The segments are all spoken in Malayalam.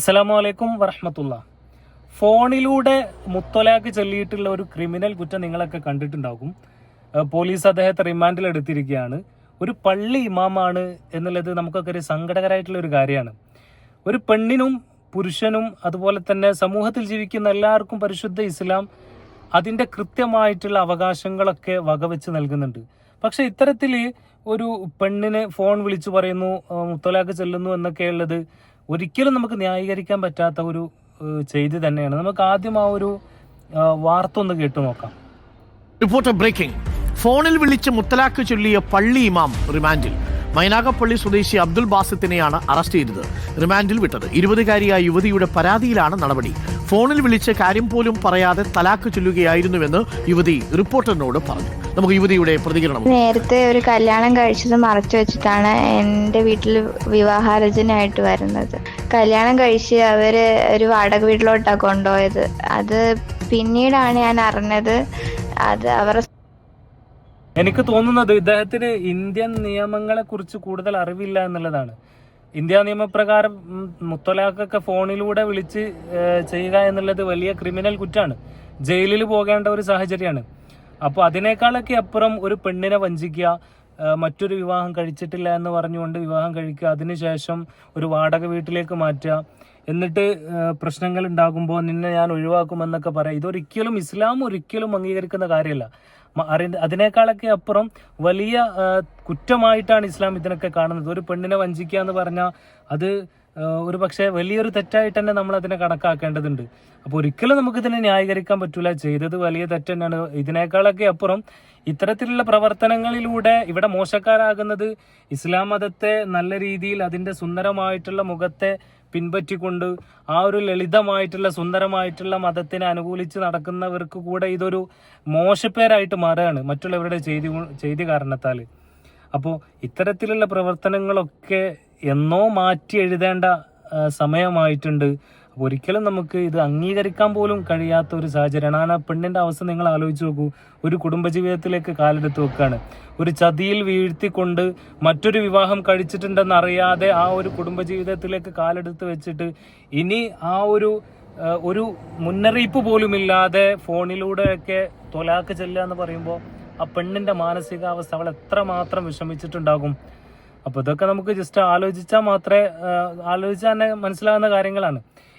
അസ്സലാമു അലൈക്കും വറഹമത്തുള്ള. ഫോണിലൂടെ മുത്തലാക്ക് ചൊല്ലിയിട്ടുള്ള ഒരു ക്രിമിനൽ കുറ്റം നിങ്ങളൊക്കെ കണ്ടിട്ടുണ്ടാകും. പോലീസ് അദ്ദേഹത്തെ റിമാൻഡിൽ എടുത്തിരിക്കുകയാണ്. ഒരു പള്ളി ഇമാമാണ് എന്നുള്ളത് നമുക്കൊക്കെ ഒരു സങ്കടകരമായിട്ടുള്ള ഒരു കാര്യമാണ്. ഒരു പെണ്ണിനും പുരുഷനും അതുപോലെ തന്നെ സമൂഹത്തിൽ ജീവിക്കുന്ന എല്ലാവർക്കും പരിശുദ്ധ ഇസ്ലാം അതിന്റെ കൃത്യമായിട്ടുള്ള അവകാശങ്ങളൊക്കെ വകവെച്ച് നൽകുന്നുണ്ട്. പക്ഷേ ഇത്തരത്തിൽ ഒരു പെണ്ണിനെ ഫോൺ വിളിച്ചു പറയുന്നു മുത്തലാക്ക് ചെല്ലുന്നു എന്നൊക്കെ ഉള്ളത് ഒരിക്കലും നമുക്ക് ന്യായീകരിക്കാൻ പറ്റാത്ത ഒരു ചെയ്തി തന്നെയാണ്. നമുക്ക് ആദ്യം ആ ഒരു വാർത്ത ഒന്ന് കേട്ടു നോക്കാം. Reporter breaking. ഫോണിൽ വിളിച്ച് മുത്തലാക്ക് ചൊല്ലിയ പള്ളി ഇമാം റിമാൻഡിൽ. മൈനാഗപ്പള്ളി സ്വദേശി അബ്ദുൽ ബാസത്തിനെയാണ് അറസ്റ്റ് ചെയ്തത്. റിമാൻഡിൽ വിട്ടത്. ഇരുപതുകാരിയായ യുവതിയുടെ പരാതിയിലാണ് നടപടി. ഫോണിൽ വിളിച്ച് കാര്യം പോലും പറയാതെ തലാക്ക് ചൊല്ലുകയായിരുന്നുവെന്ന് യുവതി റിപ്പോർട്ടറിനോട് പറഞ്ഞു. നമുക്ക് യുവതിയുടെ പ്രതികരണം. നേരത്തെ ഒരു കല്യാണം കഴിച്ചത് മറച്ചു വെച്ചിട്ടാണ് എന്റെ വീട്ടിൽ വിവാഹാലോചനയായിട്ട് വരുന്നത്. കല്യാണം കഴിച്ച് അവർ ഒരു വാടക വീട്ടിലോട്ടാണ് കൊണ്ടുപോയത്. അത് പിന്നീടാണ് ഞാൻ അറിഞ്ഞത്. അത് അവരുടെ എനിക്ക് തോന്നുന്നത് ഇദ്ദേഹത്തിന് ഇന്ത്യൻ നിയമങ്ങളെ കുറിച്ച് കൂടുതൽ അറിവില്ല എന്നുള്ളതാണ്. ഇന്ത്യ നിയമപ്രകാരം മുത്തലാഖൊക്കെ ഫോണിലൂടെ വിളിച്ച് ചെയ്യുക എന്നുള്ളത് വലിയ ക്രിമിനൽ കുറ്റാണ്. ജയിലിൽ പോകേണ്ട ഒരു സാഹചര്യമാണ്. അപ്പോൾ അതിനേക്കാളൊക്കെ അപ്പുറം ഒരു പെണ്ണിനെ വഞ്ചിക്കുക മറ്റൊരു വിവാഹം കഴിച്ചിട്ടില്ല എന്ന് പറഞ്ഞുകൊണ്ട് വിവാഹം കഴിക്കുക അതിനുശേഷം ഒരു വാടക വീട്ടിലേക്ക് മാറ്റുക എന്നിട്ട് പ്രശ്നങ്ങൾ ഉണ്ടാകുമ്പോൾ നിന്നെ ഞാൻ ഒഴിവാക്കുമെന്നൊക്കെ പറയാം. ഇതൊരിക്കലും ഇസ്ലാം ഒരിക്കലും അംഗീകരിക്കുന്ന കാര്യമല്ല. അതിനേക്കാളൊക്കെ അപ്പുറം വലിയ കുറ്റമായിട്ടാണ് ഇസ്ലാം ഇതിനൊക്കെ കാണുന്നത്. ഒരു പെണ്ണിനെ വഞ്ചിക്കുക എന്ന് പറഞ്ഞാൽ അത് ഒരു പക്ഷേ വലിയൊരു തെറ്റായിട്ട് തന്നെ നമ്മൾ അതിനെ കണക്കാക്കേണ്ടതുണ്ട്. അപ്പോൾ ഒരിക്കലും നമുക്ക് ഇതിനെ ന്യായീകരിക്കാൻ പറ്റില്ല ചെയ്തത് വലിയ തെറ്റ് തന്നെയാണ് ഇതിനേക്കാളൊക്കെ അപ്പുറം ഇത്തരത്തിലുള്ള പ്രവർത്തനങ്ങളിലൂടെ ഇവിടെ മോശക്കാരാകുന്നത് ഇസ്ലാം മതത്തെ നല്ല രീതിയിൽ അതിന്റെ സുന്ദരമായിട്ടുള്ള മുഖത്തെ പിൻപറ്റിക്കൊണ്ട് ആ ഒരു ലളിതമായിട്ടുള്ള സുന്ദരമായിട്ടുള്ള മതത്തിനെ അനുകൂലിച്ച് നടക്കുന്നവർക്ക് കൂടെ ഇതൊരു മോശപ്പേരായിട്ട് മാറുകയാണ് മറ്റുള്ളവരുടെ ചെയ്തി ചെയ്തി കാരണത്താൽ അപ്പോൾ ഇത്തരത്തിലുള്ള പ്രവർത്തനങ്ങളൊക്കെ എന്നോ മാറ്റി എഴുതേണ്ട സമയമായിട്ടുണ്ട്. അപ്പോൾ ഒരിക്കലും നമുക്ക് ഇത് അംഗീകരിക്കാൻ പോലും കഴിയാത്ത ഒരു സാഹചര്യമാണ്. ആ പെണ്ണിന്റെ അവസ്ഥ നിങ്ങൾ ആലോചിച്ച് നോക്കൂ. ഒരു കുടുംബജീവിതത്തിലേക്ക് കാലെടുത്ത് വെക്കുകയാണ് ഒരു ചതിയിൽ വീഴ്ത്തിക്കൊണ്ട് മറ്റൊരു വിവാഹം കഴിച്ചിട്ടുണ്ടെന്ന് അറിയാതെ ആ ഒരു കുടുംബജീവിതത്തിലേക്ക് കാലെടുത്ത് വെച്ചിട്ട് ഇനി ആ ഒരു ഒരു മുന്നറിയിപ്പ് പോലുമില്ലാതെ ഫോണിലൂടെയൊക്കെ തൊലാക്ക് ചെല്ലുക എന്ന് പറയുമ്പോൾ ആ പെണ്ണിന്റെ മാനസികാവസ്ഥ അവൾ എത്രമാത്രം വിഷമിച്ചിട്ടുണ്ടാകും. അപ്പോൾ ഇതൊക്കെ നമുക്ക് ജസ്റ്റ് ആലോചിച്ചാൽ മാത്രമേ ആലോചിച്ചാൽ തന്നെ മനസ്സിലാകുന്ന കാര്യങ്ങളാണ്.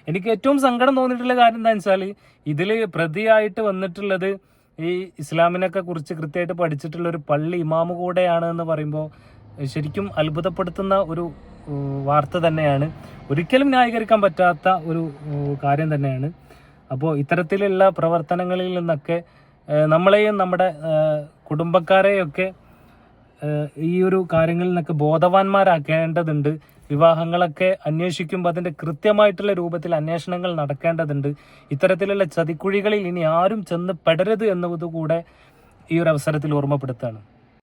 എനിക്ക് ഏറ്റവും സങ്കടം തോന്നിയിട്ടുള്ള കാര്യം എന്താണെന്ന് വെച്ചാൽ ഇതിൽ പ്രതിയായിട്ട് വന്നിട്ടുള്ളത് ഈ ഇസ്ലാമിനൊക്കെ കുറിച്ച് കൃത്യമായിട്ട് പഠിച്ചിട്ടുള്ള ഒരു പള്ളി ഇമാമ് കൂടെയാണ് എന്ന് പറയുമ്പോൾ ശരിക്കും അത്ഭുതപ്പെടുത്തുന്ന ഒരു വാർത്ത തന്നെയാണ്. ഒരിക്കലും ന്യായീകരിക്കാൻ പറ്റാത്ത ഒരു കാര്യം തന്നെയാണ്. അപ്പോൾ ഇത്തരത്തിലുള്ള പ്രവർത്തനങ്ങളിൽ നിന്നൊക്കെ നമ്മളെയും നമ്മുടെ കുടുംബക്കാരെയൊക്കെ ഈ ഒരു കാര്യങ്ങളിൽ നിന്നൊക്കെ ബോധവാന്മാരാക്കേണ്ടതുണ്ട്. വിവാഹങ്ങളൊക്കെ അന്വേഷിക്കുമ്പോൾ അതിന്റെ കൃത്യമായിട്ടുള്ള രൂപത്തിൽ അന്വേഷണങ്ങൾ നടക്കേണ്ടതുണ്ട്. ഇത്തരത്തിലുള്ള ചതിക്കുഴികളിൽ ഇനി ആരും ചെന്ന് പെടരുത് എന്നതുകൂടെ ഈ ഒരു അവസരത്തിൽ ഓർമ്മപ്പെടുത്താണ്